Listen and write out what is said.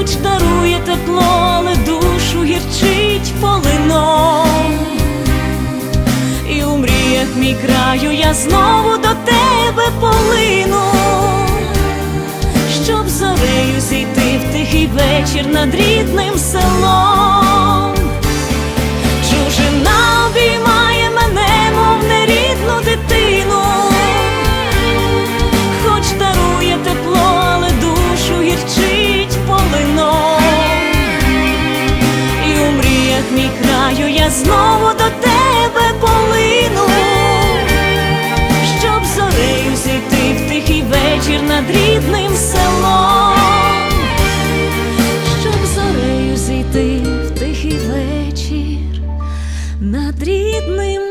ніч дарує тепло, але душу гірчить полино, І у мріях мій краю я знову до тебе полину, щоб зорею зійти в тихий вечір над рідним селом. знову до тебе полину, щоб зорею зійти в тихий вечір над рідним селом, щоб зорею зійти в тихий вечір над рідним. селом.